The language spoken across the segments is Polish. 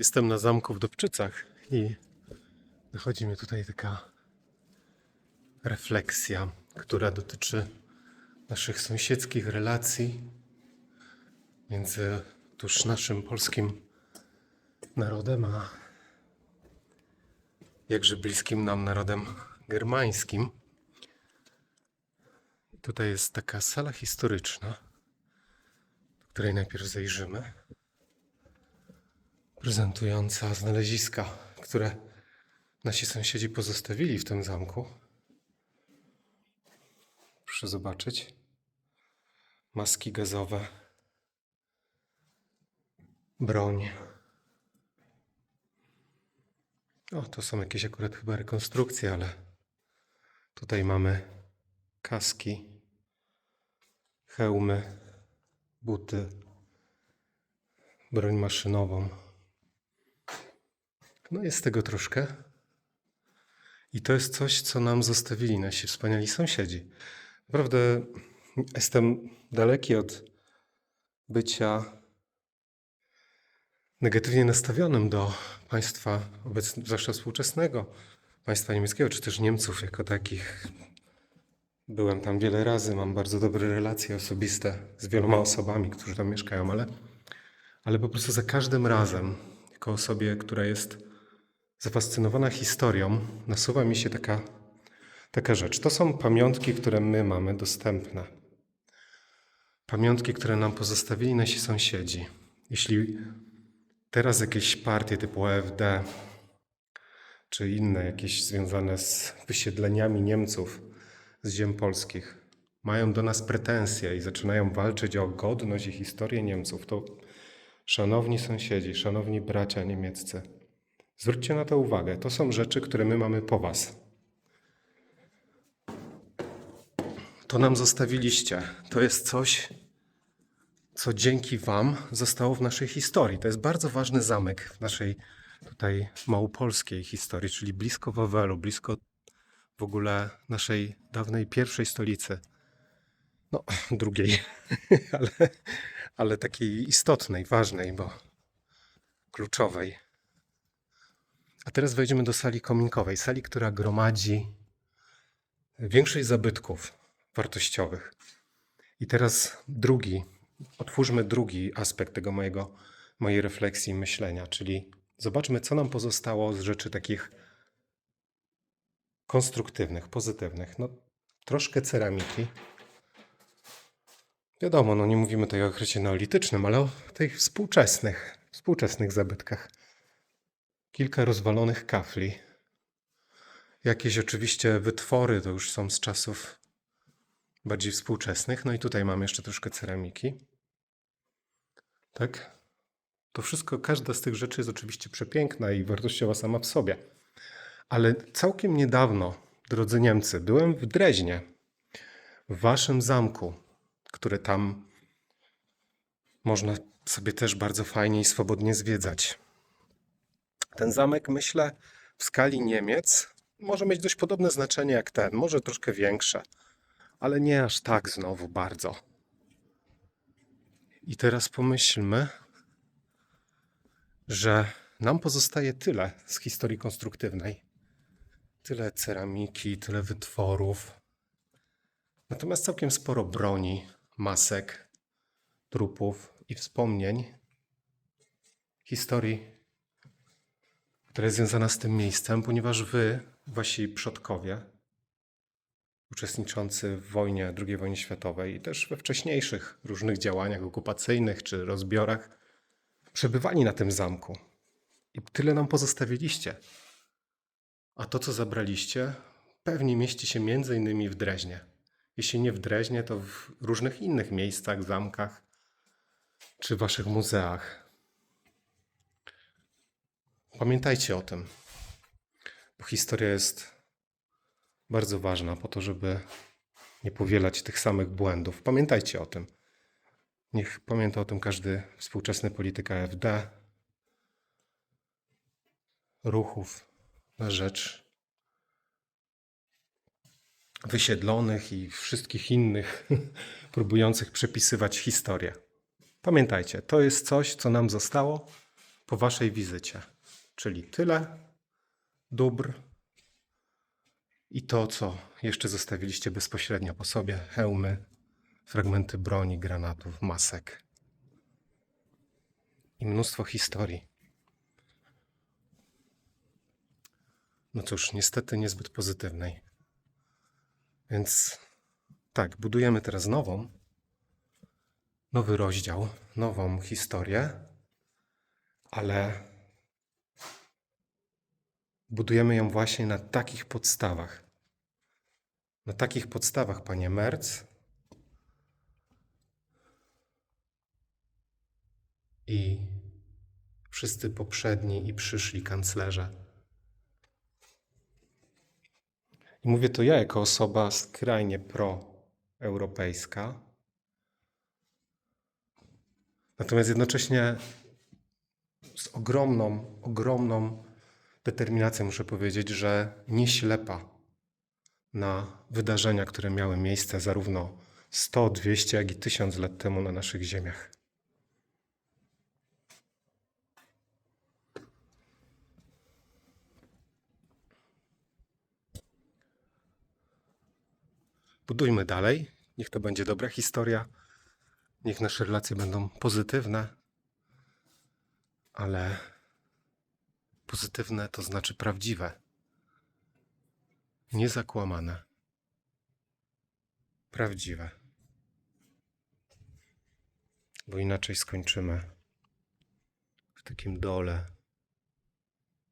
Jestem na zamku w Dobczycach i dochodzi mi tutaj taka refleksja, która dotyczy naszych sąsiedzkich relacji między tuż naszym polskim narodem, a jakże bliskim nam narodem germańskim. Tutaj jest taka sala historyczna, do której najpierw zajrzymy prezentująca znaleziska, które nasi sąsiedzi pozostawili w tym zamku. Proszę zobaczyć. Maski gazowe, broń. O, to są jakieś akurat chyba rekonstrukcje, ale tutaj mamy kaski, hełmy, buty, broń maszynową. No jest tego troszkę. I to jest coś, co nam zostawili nasi wspaniali sąsiedzi. Naprawdę jestem daleki od bycia negatywnie nastawionym do państwa obecnego, zwłaszcza współczesnego, państwa niemieckiego, czy też Niemców jako takich. Byłem tam wiele razy, mam bardzo dobre relacje osobiste z wieloma osobami, którzy tam mieszkają, ale, ale po prostu za każdym razem, jako osobie, która jest zafascynowana historią, nasuwa mi się taka, taka rzecz. To są pamiątki, które my mamy dostępne. Pamiątki, które nam pozostawili nasi sąsiedzi. Jeśli teraz jakieś partie typu AfD czy inne jakieś związane z wysiedleniami Niemców z ziem polskich mają do nas pretensje i zaczynają walczyć o godność i historię Niemców, to szanowni sąsiedzi, szanowni bracia niemieccy, Zwróćcie na to uwagę. To są rzeczy, które my mamy po Was. To nam zostawiliście. To jest coś, co dzięki Wam zostało w naszej historii. To jest bardzo ważny zamek w naszej tutaj małopolskiej historii, czyli blisko Wawelu, blisko w ogóle naszej dawnej pierwszej stolicy. No, drugiej, ale, ale takiej istotnej, ważnej, bo kluczowej. A teraz wejdziemy do sali kominkowej, sali, która gromadzi większość zabytków wartościowych. I teraz drugi, otwórzmy drugi aspekt tego mojego, mojej refleksji, myślenia, czyli zobaczmy, co nam pozostało z rzeczy takich konstruktywnych, pozytywnych. No, troszkę ceramiki. Wiadomo, no nie mówimy tutaj o okresie neolitycznym, ale o tych współczesnych, współczesnych zabytkach kilka rozwalonych kafli. Jakieś oczywiście wytwory to już są z czasów bardziej współczesnych. No i tutaj mam jeszcze troszkę ceramiki. Tak? To wszystko, każda z tych rzeczy jest oczywiście przepiękna i wartościowa sama w sobie. Ale całkiem niedawno, drodzy Niemcy, byłem w Dreźnie, w waszym zamku, który tam można sobie też bardzo fajnie i swobodnie zwiedzać. Ten zamek, myślę, w skali Niemiec może mieć dość podobne znaczenie jak ten, może troszkę większe, ale nie aż tak znowu bardzo. I teraz pomyślmy, że nam pozostaje tyle z historii konstruktywnej. Tyle ceramiki, tyle wytworów. Natomiast całkiem sporo broni, masek, trupów i wspomnień historii która jest związana z tym miejscem, ponieważ wy, wasi przodkowie, uczestniczący w wojnie, II wojnie światowej i też we wcześniejszych różnych działaniach okupacyjnych czy rozbiorach, przebywali na tym zamku. I tyle nam pozostawiliście. A to, co zabraliście, pewnie mieści się między innymi w Dreźnie. Jeśli nie w Dreźnie, to w różnych innych miejscach, zamkach czy waszych muzeach. Pamiętajcie o tym, bo historia jest bardzo ważna po to, żeby nie powielać tych samych błędów. Pamiętajcie o tym. Niech pamięta o tym każdy współczesny polityk AfD, ruchów na rzecz wysiedlonych i wszystkich innych próbujących przepisywać historię. Pamiętajcie, to jest coś, co nam zostało po waszej wizycie. Czyli tyle dóbr i to, co jeszcze zostawiliście bezpośrednio po sobie: hełmy, fragmenty broni, granatów, masek i mnóstwo historii. No cóż, niestety niezbyt pozytywnej. Więc tak, budujemy teraz nową, nowy rozdział, nową historię, ale budujemy ją właśnie na takich podstawach. Na takich podstawach, panie Merc. I wszyscy poprzedni i przyszli kanclerze. I mówię to ja jako osoba skrajnie proeuropejska. Natomiast jednocześnie z ogromną, ogromną determinacją muszę powiedzieć, że nie ślepa na wydarzenia, które miały miejsce zarówno 100, 200, jak i 1000 lat temu na naszych ziemiach. Budujmy dalej. Niech to będzie dobra historia. Niech nasze relacje będą pozytywne, ale pozytywne to znaczy prawdziwe, niezakłamane, prawdziwe. Bo inaczej skończymy w takim dole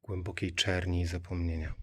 głębokiej czerni i zapomnienia.